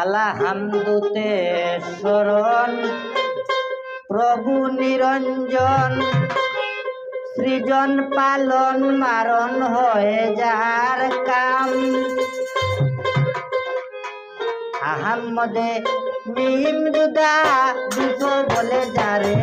আলা হামদুতে শরণ প্রভু নিরঞ্জন, সৃজন পালন মারণ হয়ে যার কাম। আহাম্মদে মিম দুদা দুশো বলে যারে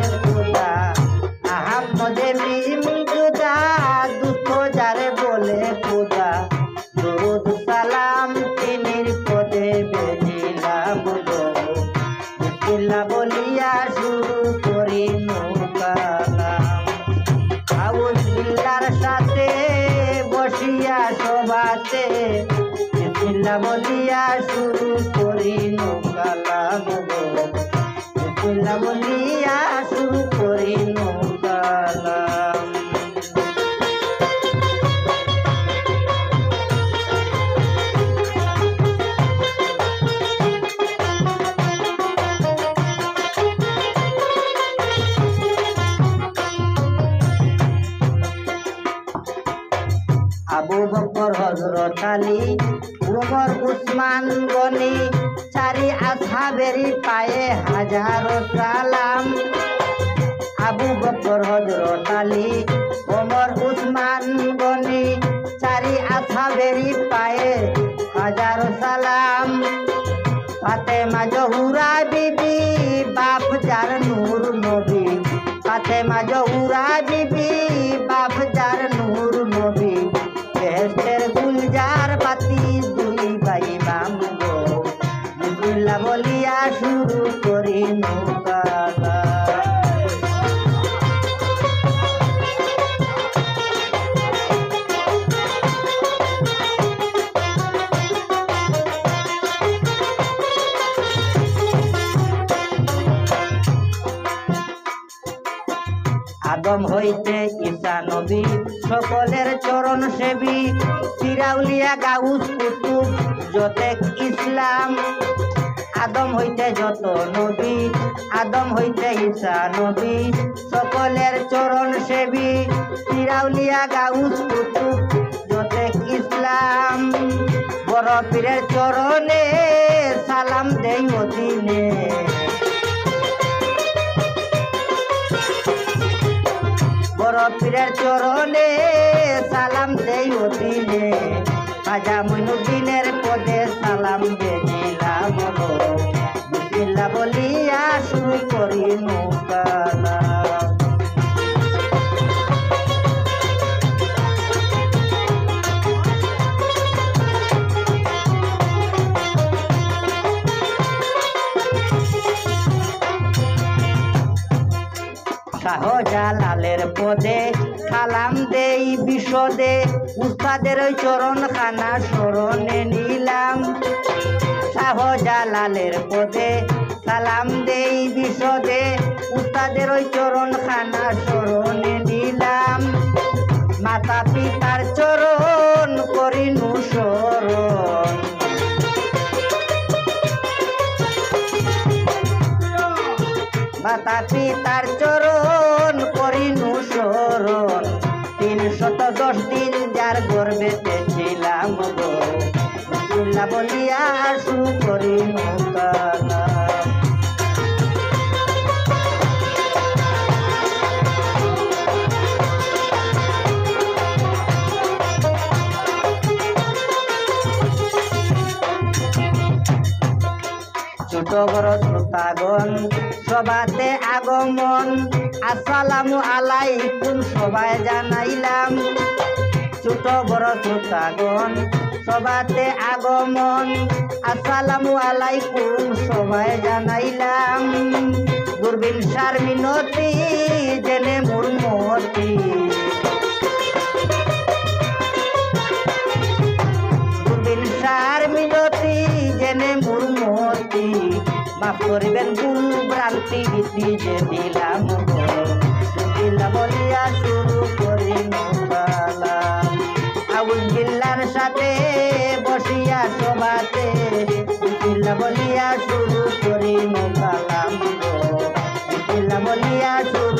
বলিয়া শুরু করি গো বিসমিল্লাহ বলিয়া শুরু করি নৌকালাম আবু বকর হজরত আলী উমর উসমান গনি, চারি আসহাবেরি পায়ে হাজারো সালাম। আবু বকর হজরত আলী ওমর উসমান গনি, চারি আসহাবেরি পায়ে হাজারো সালাম। ফাতেমা জহুরা বিবি, বাপ যার নূর নবী। ফাতেমা জহুরা শুরু করি আদম হইতে ঈসা নবী সকলের চরণ সেবী। চিরাউলিয়া গাউস কুতুব যতেক ইসলাম হইতে যত নবী, আদম হইতে ঈসা নবী, সকলের চরণ সেবী চিরাউলিয়া গাউস কুতুব যতেক ইসলাম, বড় পীরের চরণে সালাম দেই অধীনে বড় পীরের চরণে সালাম দেই অধীনে খাজা মইনুদ্দিনের শাহজালালের পদে সালাম দেই বিশদে। উস্তাদের ওই চরণ খানা স্মরণে নিলাম। শাহজালালের পদে সালাম দেই বিশদে। উস্তাদের ওই চরণ খানা স্মরণে নিলাম। মাতা পিতার চরণ করিনু স্মরণ মাতা পিতার চরণ তিনশত দশ দিন যার গর্বেতে ছিলাম গো। বলিয়া শুরু করি কালাম বড় শ্রোতাগণ সবাতে আগমন। আসসালামু আলাইকুম, সবাই জানাইলাম। ছোট বড় শ্রোতাগণ সবাতে আগমন। আসসালামু আলাইকুম, সবাই জানাইলাম। দূরবীন সার মিনতি জেনে মুরমতি মাফ করিবেন ভুল ভ্রান্তি দিয়ে দিলাম দিলা বলিয়া শুরু করি নৌকালা। আউল জিল্লার সাথে বসিয়া সবাতে দিলা বলিয়া শুরু করি নৌকালাম দিলা বলিয়া শুরু